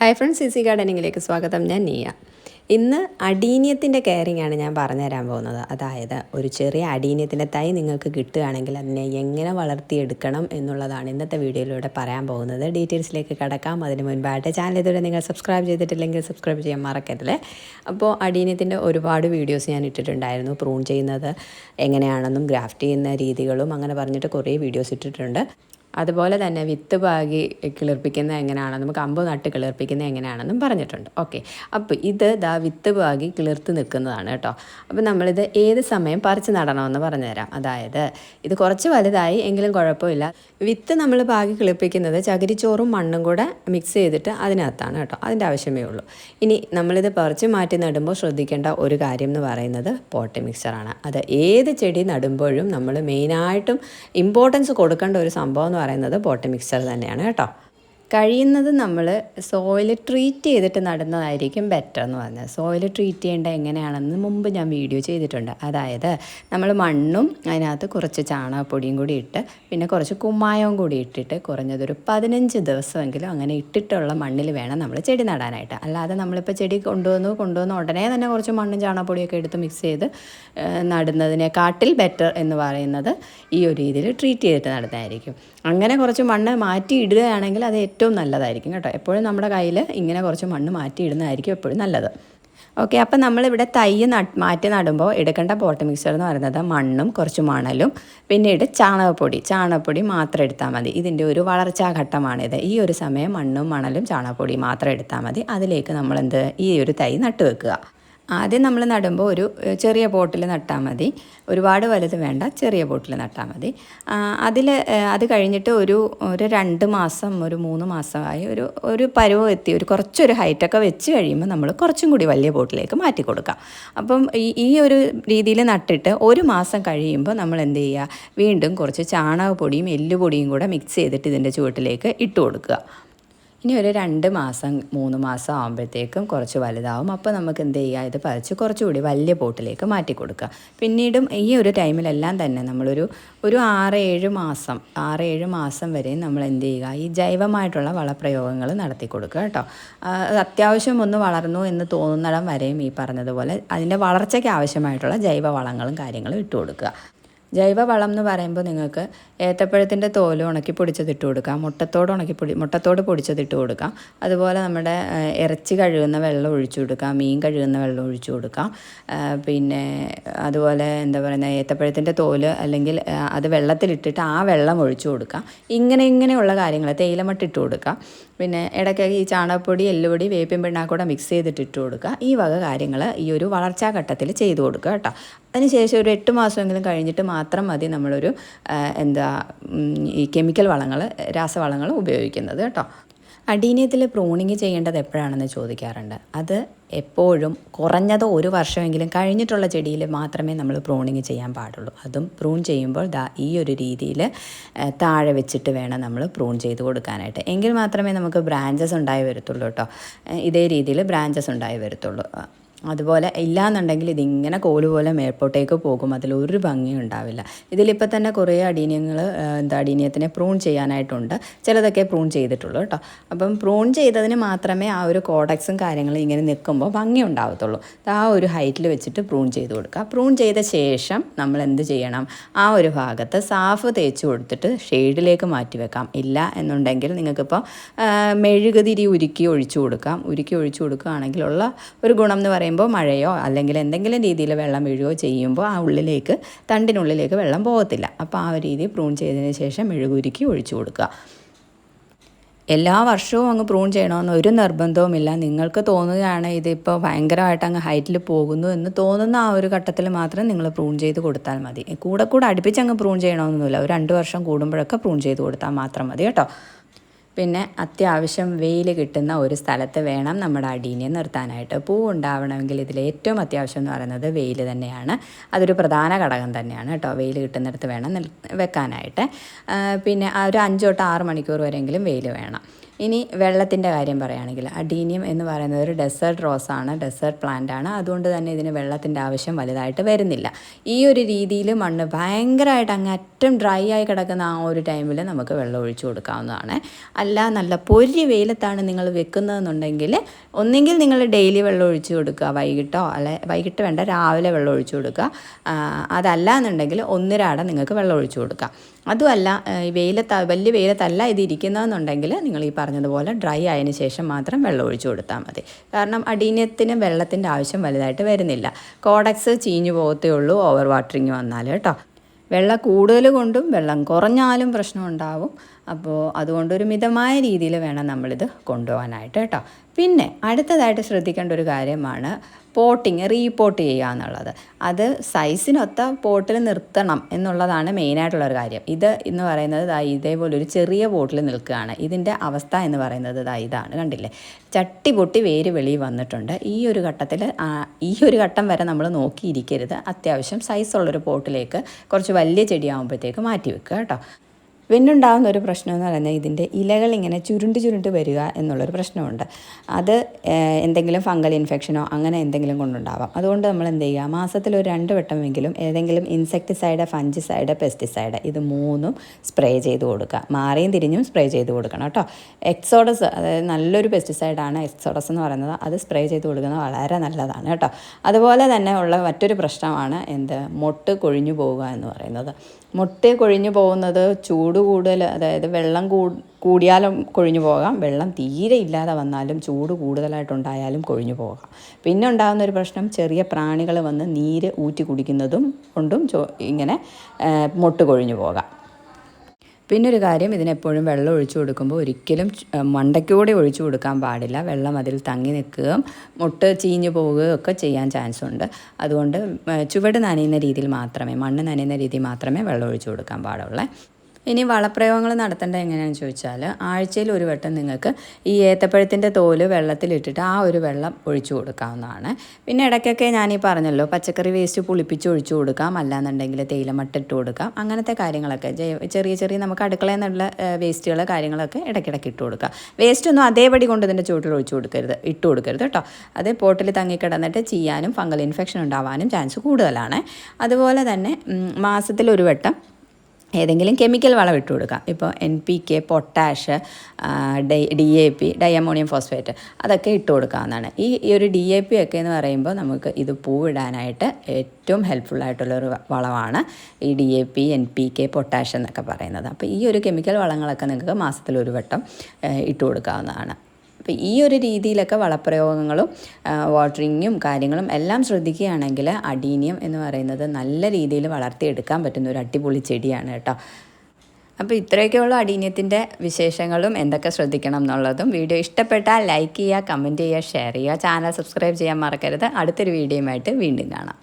Hi friends C ഗാർഡനിങ്ങിലേക്ക് സ്വാഗതം. ഞാൻ നീയ. ഇന്ന് അടീനിയത്തിന്റെ കെയറിംഗ് ആണ് ഞാൻ പറഞ്ഞുതരാൻ പോകുന്നത്. അതായത് ഒരു ചെറിയ അടീനിയത്തിന്റെ തൈ നിങ്ങൾക്ക് കിട്ടുകയാണെങ്കിൽ അതിനെ എങ്ങനെ വളർത്തിയെടുക്കണം എന്നുള്ളതാണ് ഇന്നത്തെ വീഡിയോയിലൂടെ പറയാൻ പോകുന്നത്. ഡീറ്റെയിൽസിലേക്ക് കടക്കാം. അതിന് മുൻപായിട്ട് ചാനൽ ഇതുവരെ നിങ്ങൾ സബ്സ്ക്രൈബ് ചെയ്തിട്ടില്ലെങ്കിൽ സബ്സ്ക്രൈബ് ചെയ്യാൻ മറക്കരുത്. അപ്പോൾ അടീനിയത്തിന്റെ ഒരുപാട് വീഡിയോസ് ഞാൻ ഇട്ടിട്ടുണ്ടായിരുന്നു. പ്രൂൺ ചെയ്യുന്നത് എങ്ങനെയാണെന്നും ഗ്രാഫ്റ്റ് ചെയ്യുന്ന രീതികളും അങ്ങനെ പറഞ്ഞിട്ട് കുറേ വീഡിയോസ് ഇട്ടിട്ടുണ്ട്. അതുപോലെ തന്നെ വിത്ത് പാകി കിളിർപ്പിക്കുന്നത് എങ്ങനെയാണെന്നും കമ്പ് നട്ട് കിളിർപ്പിക്കുന്നത് എങ്ങനെയാണെന്നും പറഞ്ഞിട്ടുണ്ട്. ഓക്കെ. അപ്പോൾ ഇത് ദാ വിത്ത് പാകി കിളിർത്ത് നിൽക്കുന്നതാണ് കേട്ടോ. അപ്പോൾ നമ്മളിത് ഏത് സമയം പറിച്ച് നടണമെന്ന് പറഞ്ഞുതരാം. അതായത് ഇത് കുറച്ച് വലുതായി എങ്കിലും കുഴപ്പമില്ല. വിത്ത് നമ്മൾ പാകി കിളിപ്പിക്കുന്നത് ചകിരിച്ചോറും മണ്ണും കൂടെ മിക്സ് ചെയ്തിട്ട് അതിനകത്താണ് കേട്ടോ. അതിന്റെ ആവശ്യമേ ഉള്ളൂ. ഇനി നമ്മളിത് പറിച്ച് മാറ്റി നടുമ്പോൾ ശ്രദ്ധിക്കേണ്ട ഒരു കാര്യം എന്ന് പറയുന്നത് പോട്ടി മിക്സറാണ്. അത് ഏത് ചെടി നടുമ്പോഴും നമ്മൾ മെയിനായിട്ടും ഇമ്പോർട്ടൻസ് കൊടുക്കേണ്ട ഒരു സംഭവം പറയുന്നത് പോട്ടി മിക്സർ തന്നെയാണ് കേട്ടോ. കഴിയുന്നത് നമ്മൾ സോയിൽ ട്രീറ്റ് ചെയ്തിട്ട് നടുന്നതായിരിക്കും ബെറ്റർ എന്ന് പറഞ്ഞത്. സോയിൽ ട്രീറ്റ് ചെയ്യേണ്ട എങ്ങനെയാണെന്ന് മുമ്പ് ഞാൻ വീഡിയോ ചെയ്തിട്ടുണ്ട്. അതായത് നമ്മൾ മണ്ണും അതിനകത്ത് കുറച്ച് ചാണകപ്പൊടിയും കൂടി ഇട്ട് പിന്നെ കുറച്ച് കുമ്മായവും കൂടി ഇട്ടിട്ട് കുറഞ്ഞതൊരു പതിനഞ്ച് ദിവസമെങ്കിലും അങ്ങനെ ഇട്ടിട്ടുള്ള മണ്ണിൽ വേണം നമ്മൾ ചെടി നടാനായിട്ട്. അല്ലാതെ നമ്മളിപ്പോൾ ചെടി കൊണ്ടുവന്നു കൊണ്ടുവന്ന് ഉടനെ തന്നെ കുറച്ച് മണ്ണും ചാണകപ്പൊടിയൊക്കെ എടുത്ത് മിക്സ് ചെയ്ത് നടുന്നതിനെക്കാട്ടിൽ ബെറ്റർ എന്ന് പറയുന്നത് ഈ ഒരു രീതിയിൽ ട്രീറ്റ് ചെയ്തിട്ട് നടുന്നതായിരിക്കും. അങ്ങനെ കുറച്ച് മണ്ണ് മാറ്റി ഇടുകയാണെങ്കിൽ അത് ഏറ്റവും നല്ലതായിരിക്കും കേട്ടോ. എപ്പോഴും നമ്മുടെ കയ്യിൽ ഇങ്ങനെ കുറച്ച് മണ്ണ് മാറ്റിയിടുന്നതായിരിക്കും എപ്പോഴും നല്ലത്. ഓക്കെ അപ്പം നമ്മളിവിടെ തൈ നട്ട് മാറ്റി നടുമ്പോൾ എടുക്കേണ്ട പോട്ട് മിക്സർ എന്ന് പറയുന്നത് മണ്ണും കുറച്ച് മണലും പിന്നീട് ചാണകപ്പൊടി. ചാണകപ്പൊടി മാത്രം എടുത്താൽ മതി. ഇതിന്റെ ഒരു വളർച്ചാ ഘട്ടമാണിത് ഈ ഒരു സമയം മണ്ണും മണലും ചാണകപ്പൊടി മാത്രം എടുത്താൽ മതി. അതിലേക്ക് നമ്മൾ എന്ത് ഈ ഒരു തൈ നട്ട് വെക്കുക. ആദ്യം നമ്മൾ നടുമ്പോൾ ഒരു ചെറിയ പോട്ടിൽ നട്ടാൽ മതി. ഒരുപാട് വലുത് വേണ്ട ചെറിയ പോട്ടിൽ നട്ടാൽ മതി. അതിൽ അത് കഴിഞ്ഞിട്ട് ഒരു ഒരു രണ്ട് മാസം ഒരു മൂന്ന് മാസമായി ഒരു ഒരു പരുവം എത്തി. ഒരു കുറച്ചൊരു ഹൈറ്റൊക്കെ വെച്ച് കഴിയുമ്പോൾ നമ്മൾ കുറച്ചും കൂടി വലിയ പോട്ടിലേക്ക് മാറ്റി കൊടുക്കാം. അപ്പം ഈ ഒരു രീതിയിൽ നട്ടിട്ട് ഒരു മാസം കഴിയുമ്പോൾ നമ്മൾ എന്ത് ചെയ്യുക? വീണ്ടും കുറച്ച് ചാണകപ്പൊടിയും എല്ലുപൊടിയും കൂടെ മിക്സ് ചെയ്തിട്ട് ഇതിന്റെ ചുവട്ടിലേക്ക് ഇട്ട് കൊടുക്കുക. ഇനി ഒരു രണ്ട് മാസം മൂന്ന് മാസം ആകുമ്പോഴത്തേക്കും കുറച്ച് വലുതാവും. അപ്പോൾ നമുക്ക് എന്ത് ചെയ്യുക? ഇത് പറിച്ച് കുറച്ചുകൂടി വലിയ പോട്ടിലേക്ക് മാറ്റി കൊടുക്കുക. പിന്നീടും ഈ ഒരു ടൈമിലെല്ലാം തന്നെ നമ്മളൊരു ഒരു ആറ് ഏഴ് മാസം ആറ് ഏഴ് മാസം വരെ നമ്മൾ എന്ത് ചെയ്യുക? ഈ ജൈവമായിട്ടുള്ള വളപ്രയോഗങ്ങൾ നടത്തി കൊടുക്കുക കേട്ടോ. അത് അത്യാവശ്യം ഒന്ന് വളർന്നു എന്ന് തോന്നുന്നിടം വരെയും ഈ പറഞ്ഞതുപോലെ അതിന്റെ വളർച്ചയ്ക്ക് ആവശ്യമായിട്ടുള്ള ജൈവ വളങ്ങളും കാര്യങ്ങളും ഇട്ട് കൊടുക്കുക. ജൈവവളം എന്ന് പറയുമ്പോൾ നിങ്ങൾക്ക് ഏത്തപ്പഴത്തിന്റെ തോൽ ഉണക്കി പൊടിച്ചതിട്ട് കൊടുക്കാം മുട്ടത്തോട് ഉണക്കി പൊടി മുട്ടത്തോട് പൊടിച്ചതിട്ട് കൊടുക്കാം. അതുപോലെ നമ്മുടെ ഇറച്ചി കഴുകുന്ന വെള്ളം ഒഴിച്ചു കൊടുക്കാം മീൻ കഴുകുന്ന വെള്ളം ഒഴിച്ചു കൊടുക്കാം. പിന്നെ അതുപോലെ എന്താ പറയുന്നത് ഏത്തപ്പഴത്തിന്റെ തോൽ അല്ലെങ്കിൽ അത് വെള്ളത്തിലിട്ടിട്ട് ആ വെള്ളം ഒഴിച്ചു കൊടുക്കാം. ഇങ്ങനെ ഇങ്ങനെയുള്ള കാര്യങ്ങൾ തേയിലമട്ടിട്ട് കൊടുക്കാം. പിന്നെ ഇടയ്ക്ക് ഈ ചാണകപ്പൊടി എല്ലുപൊടി വേപ്പിൻ പിണ്ണാക്കൂടെ മിക്സ് ചെയ്തിട്ട് ഇട്ട് കൊടുക്കുക. ഈ വക കാര്യങ്ങൾ ഈ ഒരു വളർച്ചാ ഘട്ടത്തിൽ ചെയ്തു കൊടുക്കുക കേട്ടോ. അതിനുശേഷം ഒരു എട്ട് മാസമെങ്കിലും കഴിഞ്ഞിട്ട് മാത്രം മതി നമ്മളൊരു എന്താ ഈ കെമിക്കൽ വളങ്ങൾ രാസവളങ്ങൾ ഉപയോഗിക്കുന്നത് കേട്ടോ. അടീനിയത്തിൽ പ്രൂണിങ് ചെയ്യേണ്ടത് എപ്പോഴാണെന്ന് ചോദിക്കാറുണ്ട്. അത് എപ്പോഴും കുറഞ്ഞത് ഒരു വർഷമെങ്കിലും കഴിഞ്ഞിട്ടുള്ള ചെടിയിൽ മാത്രമേ നമ്മൾ പ്രൂണിങ് ചെയ്യാൻ പാടുള്ളൂ. അതും പ്രൂൺ ചെയ്യുമ്പോൾ ദാ ഈ ഒരു രീതിയിൽ താഴെ വെച്ചിട്ട് വേണം നമ്മൾ പ്രൂൺ ചെയ്ത് കൊടുക്കാനായിട്ട്. എങ്കിൽ മാത്രമേ നമുക്ക് ബ്രാഞ്ചസ് ഉണ്ടായി വരത്തുള്ളൂ കേട്ടോ. ഇതേ രീതിയിൽ ബ്രാഞ്ചസ് ഉണ്ടായി വരത്തുള്ളൂ. അതുപോലെ ഇല്ലാന്നുണ്ടെങ്കിൽ ഇതിങ്ങനെ കോൽ പോലെ മേൽപോട്ടേക്ക് പോകും. അതിലൊരു ഭംഗിയും ഉണ്ടാവില്ല. ഇതിലിപ്പോൾ തന്നെ കുറേ അടീനിയങ്ങൾ എന്താ അടീനിയത്തിനെ പ്രൂൺ ചെയ്യാനായിട്ടുണ്ട്. ചിലതൊക്കെ പ്രൂൺ ചെയ്തിട്ടുള്ളൂ കേട്ടോ. അപ്പം പ്രൂൺ ചെയ്തതിന് മാത്രമേ ആ ഒരു കോഡക്സും കാര്യങ്ങളും ഇങ്ങനെ നിൽക്കുമ്പോൾ ഭംഗി ഉണ്ടാവത്തുള്ളൂ. ആ ഒരു ഹൈറ്റിൽ വെച്ചിട്ട് പ്രൂൺ ചെയ്ത് കൊടുക്കുക. പ്രൂൺ ചെയ്ത ശേഷം നമ്മൾ എന്ത് ചെയ്യണം? ആ ഒരു ഭാഗത്ത് സാഫ് തേച്ച് കൊടുത്തിട്ട് ഷെയ്ഡിലേക്ക് മാറ്റി വെക്കാം. ഇല്ല എന്നുണ്ടെങ്കിൽ നിങ്ങൾക്കിപ്പോൾ മെഴുകുതിരി ഉരുക്കി ഒഴിച്ചു കൊടുക്കാം. ഉരുക്കി ഒഴിച്ചു കൊടുക്കുകയാണെങ്കിലുള്ള ഒരു ഗുണം എന്ന് പറയുന്നത് പറയുമ്പോൾ മഴയോ അല്ലെങ്കിൽ എന്തെങ്കിലും രീതിയിൽ വെള്ളം വീഴുകയോ ചെയ്യുമ്പോൾ ആ ഉള്ളിലേക്ക് തണ്ടിനുള്ളിലേക്ക് വെള്ളം പോകത്തില്ല. അപ്പോൾ ആ രീതി പ്രൂൺ ചെയ്തതിന് ശേഷം മെഴുകുരുക്കി ഒഴിച്ചു കൊടുക്കുക. എല്ലാ വർഷവും അങ്ങ് പ്രൂൺ ചെയ്യണമെന്ന് ഒരു നിർബന്ധവുമില്ല. നിങ്ങൾക്ക് തോന്നുകയാണ് ഇതിപ്പോൾ ഭയങ്കരമായിട്ട് അങ്ങ് ഹൈറ്റിൽ പോകുന്നു എന്ന് തോന്നുന്ന ആ ഒരു ഘട്ടത്തിൽ മാത്രം നിങ്ങൾ പ്രൂൺ ചെയ്ത് കൊടുത്താൽ മതി. കൂടെ കൂടെ അടുപ്പിച്ച് അങ്ങ് പ്രൂൺ ചെയ്യണമെന്നൊന്നുമില്ല ഒരു രണ്ട് വർഷം കൂടുമ്പോഴൊക്കെ പ്രൂൺ ചെയ്ത് കൊടുത്താൽ മാത്രം മതി കേട്ടോ. പിന്നെ അത്യാവശ്യം വെയിൽ കിട്ടുന്ന ഒരു സ്ഥലത്ത് വേണം നമ്മുടെ അടീനെ നിർത്താനായിട്ട്. പൂ ഉണ്ടാവണമെങ്കിൽ ഇതിൽ ഏറ്റവും അത്യാവശ്യം എന്ന് പറയുന്നത് വെയിൽ തന്നെയാണ്. അതൊരു പ്രധാന ഘടകം തന്നെയാണ് കേട്ടോ. വെയിൽ കിട്ടുന്നിടത്ത് വേണം വെക്കാനായിട്ട്. പിന്നെ ഒരു അഞ്ചോട്ട് ആറ് മണിക്കൂർ വരെയെങ്കിലും വെയിൽ വേണം. ഇനി വെള്ളത്തിന്റെ കാര്യം പറയുകയാണെങ്കിൽ അഡീനിയം എന്ന് പറയുന്നത് ഒരു ഡെസേർട്ട് റോസ് ആണ് ഡെസേർട്ട് പ്ലാന്റ് ആണ്. അതുകൊണ്ട് തന്നെ ഇതിന് വെള്ളത്തിന്റെ ആവശ്യം വലുതായിട്ട് വരുന്നില്ല. ഈ ഒരു രീതിയിൽ മണ്ണ് ഭയങ്കരമായിട്ട് അങ്ങ് അറ്റം ഡ്രൈ ആയി കിടക്കുന്ന ആ ഒരു ടൈമിൽ നമുക്ക് വെള്ളം ഒഴിച്ചു കൊടുക്കാവുന്നതാണ്. അല്ല നല്ല പൊരി വെയിലത്താണ് നിങ്ങൾ വെക്കുന്നതെന്നുണ്ടെങ്കിൽ ഒന്നെങ്കിൽ നിങ്ങൾ ഡെയിലി വെള്ളം ഒഴിച്ചു കൊടുക്കുക. വൈകിട്ടോ അല്ലെ വൈകിട്ട് വേണ്ട രാവിലെ വെള്ളം ഒഴിച്ചു കൊടുക്കുക. അതല്ല എന്നുണ്ടെങ്കിൽ ഒന്നിരാടം നിങ്ങൾക്ക് വെള്ളം ഒഴിച്ചു കൊടുക്കുക അതുമല്ല വെയിലത്ത് വലിയ വെയിലത്തല്ല ഇത് ഇരിക്കുന്നതെന്നുണ്ടെങ്കിൽ നിങ്ങൾ ഈ പറഞ്ഞതുപോലെ ഡ്രൈ ആയതിന് ശേഷം മാത്രം വെള്ളം ഒഴിച്ചു കൊടുത്താൽ മതി. കാരണം അടീനത്തിന് വെള്ളത്തിന്റെ ആവശ്യം വലുതായിട്ട് വരുന്നില്ല. കോഡക്സ് ചീഞ്ഞു പോകത്തേ ഉള്ളൂ ഓവർ വാട്ടറിങ് വന്നാൽ കേട്ടോ. വെള്ളം കൂടുതൽ കൊണ്ടും വെള്ളം കുറഞ്ഞാലും പ്രശ്നം ഉണ്ടാവും. അപ്പോൾ അതുകൊണ്ടൊരു മിതമായ രീതിയിൽ വേണം നമ്മളിത് കൊണ്ടുപോകാനായിട്ട് കേട്ടോ. പിന്നെ അടുത്തതായിട്ട് ശ്രദ്ധിക്കേണ്ട ഒരു കാര്യമാണ് പോട്ടിങ് റീപോട്ട് ചെയ്യുക എന്നുള്ളത്. അത് സൈസിനൊത്ത പോട്ടിൽ നിർത്തണം എന്നുള്ളതാണ് മെയിനായിട്ടുള്ളൊരു കാര്യം. ഇത് എന്ന് പറയുന്നത് ദാ ഇതേപോലെ ഒരു ചെറിയ പോട്ടിൽ നിൽക്കുകയാണ്. ഇതിന്റെ അവസ്ഥ എന്ന് പറയുന്നത് ദാ ഇതാണ്. കണ്ടില്ലേ? ചട്ടി പൊട്ടി വേര് വെളി വന്നിട്ടുണ്ട്. ഈ ഒരു ഘട്ടത്തിൽ ഈ ഒരു ഘട്ടം വരെ നമ്മൾ നോക്കിയിരിക്കരുത്. അത്യാവശ്യം സൈസുള്ളൊരു പോട്ടിലേക്ക് കുറച്ച് വലിയ ചെടിയാകുമ്പോഴത്തേക്ക് മാറ്റി വെക്കുക കേട്ടോ. പിന്നുണ്ടാകുന്ന ഒരു പ്രശ്നം എന്ന് പറയുന്നത് ഇതിന്റെ ഇലകൾ ഇങ്ങനെ ചുരുണ്ട് ചുരുണ്ട് വരിക എന്നുള്ളൊരു പ്രശ്നമുണ്ട്. അത് എന്തെങ്കിലും ഫംഗൽ ഇൻഫെക്ഷനോ അങ്ങനെ എന്തെങ്കിലും കൊണ്ടുണ്ടാവാം. അതുകൊണ്ട് നമ്മൾ എന്ത് ചെയ്യുക മാസത്തിൽ ഒരു രണ്ട് വട്ടമെങ്കിലും ഏതെങ്കിലും ഇൻസെക്ടിസൈഡ് ഫഞ്ചിസൈഡ് പെസ്റ്റിസൈഡ് ഇത് മൂന്നും സ്പ്രേ ചെയ്ത് കൊടുക്കുക. മാറിയും തിരിഞ്ഞും സ്പ്രേ ചെയ്ത് കൊടുക്കണം കേട്ടോ. എക്സോഡസ് അതായത് നല്ലൊരു പെസ്റ്റിസൈഡാണ് എക്സോഡസ് എന്ന് പറയുന്നത്. അത് സ്പ്രേ ചെയ്ത് കൊടുക്കുന്നത് വളരെ നല്ലതാണ് കേട്ടോ. അതുപോലെ തന്നെ ഉള്ള മറ്റൊരു പ്രശ്നമാണ് എന്ത്? മൊട്ട് കൊഴിഞ്ഞു പോവുക എന്ന് പറയുന്നത്. മൊട്ട് കൊഴിഞ്ഞു പോകുന്നത് ചൂട് കൂടുതൽ അതായത് വെള്ളം കൂടിയാലും കൊഴിഞ്ഞു പോകാം. വെള്ളം തീരെ ഇല്ലാതെ വന്നാലും ചൂട് കൂടുതലായിട്ടുണ്ടായാലും കൊഴിഞ്ഞു പോകാം. പിന്നെ ഉണ്ടാകുന്ന ഒരു പ്രശ്നം ചെറിയ പ്രാണികൾ വന്ന് നീര് ഊറ്റി കുടിക്കുന്നതും കൊണ്ടും ഇങ്ങനെ മൊട്ട് കൊഴിഞ്ഞു പോകാം. പിന്നെ ഒരു കാര്യം ഇതിനെപ്പോഴും വെള്ളം ഒഴിച്ചു കൊടുക്കുമ്പോൾ ഒരിക്കലും മണ്ടയ്ക്കൂടെ ഒഴിച്ചു കൊടുക്കാൻ പാടില്ല. വെള്ളം അതിൽ തങ്ങി നിൽക്കുകയും മുട്ട് ചീഞ്ഞു പോവുകയും ഒക്കെ ചെയ്യാൻ ചാൻസ് ഉണ്ട്. അതുകൊണ്ട് ചുവട് നനയുന്ന രീതിയിൽ മാത്രമേ മണ്ണ് നനയുന്ന രീതിയിൽ മാത്രമേ വെള്ളം ഒഴിച്ചു കൊടുക്കാൻ പാടുള്ളൂ. ഇനി വളപ്രയോഗങ്ങൾ നടത്തേണ്ടത് എങ്ങനെയാണെന്ന് ചോദിച്ചാൽ ആഴ്ചയിൽ ഒരു വട്ടം നിങ്ങൾക്ക് ഈ ഏത്തപ്പഴത്തിന്റെ തോൽ വെള്ളത്തിലിട്ടിട്ട് ആ ഒരു വെള്ളം ഒഴിച്ചു കൊടുക്കാവുന്നതാണ്. പിന്നെ ഇടയ്ക്കൊക്കെ ഞാൻ ഈ പറഞ്ഞല്ലോ പച്ചക്കറി വേസ്റ്റ് പുളിപ്പിച്ച് ഒഴിച്ചു കൊടുക്കാം അല്ലാന്നുണ്ടെങ്കിൽ തേയിലമട്ട ഇട്ട് കൊടുക്കാം അങ്ങനത്തെ കാര്യങ്ങളൊക്കെ ചെറിയ ചെറിയ നമുക്ക് അടുക്കളയിൽ നിന്നുള്ള വേസ്റ്റുകൾ കാര്യങ്ങളൊക്കെ ഇടയ്ക്കിടയ്ക്ക് ഇട്ട് കൊടുക്കുക വേസ്റ്റ് ഒന്നും അതേപടി കൊണ്ട് ഇതിന്റെ ചുവട്ടിൽ ഒഴിച്ചു കൊടുക്കരുത് ഇട്ട് കൊടുക്കരുത് കേട്ടോ. അത് പോട്ടിൽ തങ്ങിക്കിടന്നിട്ട് ചെയ്യാനും ഫംഗൽ ഇൻഫെക്ഷൻ ഉണ്ടാവാനും ചാൻസ് കൂടുതലാണ്. അതുപോലെ തന്നെ മാസത്തിൽ ഒരു വട്ടം ഏതെങ്കിലും കെമിക്കൽ വളം ഇട്ട് കൊടുക്കാം. ഇപ്പോൾ N P K potash di D A P diammonium phosphate അതൊക്കെ ഇട്ട് കൊടുക്കാവുന്നതാണ്. ഈ ഈ ഒരു ഡി എ പി ഒക്കെ എന്ന് പറയുമ്പോൾ നമുക്ക് ഇത് പൂവിടാനായിട്ട് ഏറ്റവും വ- വളമാണ് ഈ D A P N P K potash എന്നൊക്കെ പറയുന്നത്. അപ്പോൾ ഈ ഒരു കെമിക്കൽ വളങ്ങളൊക്കെ നിങ്ങൾക്ക് മാസത്തിൽ ഒരു വട്ടം ഇട്ട് കൊടുക്കാവുന്നതാണ്. അപ്പോൾ ഈ ഒരു രീതിയിലൊക്കെ വളപ്രയോഗങ്ങളും വാട്ടറിങ്ങും കാര്യങ്ങളും എല്ലാം ശ്രദ്ധിക്കുകയാണെങ്കിൽ അഡീനിയം എന്ന് പറയുന്നത് നല്ല രീതിയിൽ വളർത്തിയെടുക്കാൻ പറ്റുന്ന ഒരു അടിപൊളി ചെടിയാണ് കേട്ടോ. അപ്പോൾ ഇത്രയൊക്കെയുള്ള അടീന്യത്തിന്റെ വിശേഷങ്ങളും എന്തൊക്കെ ശ്രദ്ധിക്കണം എന്നുള്ളതും. വീഡിയോ ഇഷ്ടപ്പെട്ടാൽ ലൈക്ക് ചെയ്യുക കമന്റ് ചെയ്യുക ഷെയർ ചെയ്യുക. ചാനൽ സബ്സ്ക്രൈബ് ചെയ്യാൻ മറക്കരുത്. അടുത്തൊരു വീഡിയോയുമായിട്ട് വീണ്ടും കാണാം.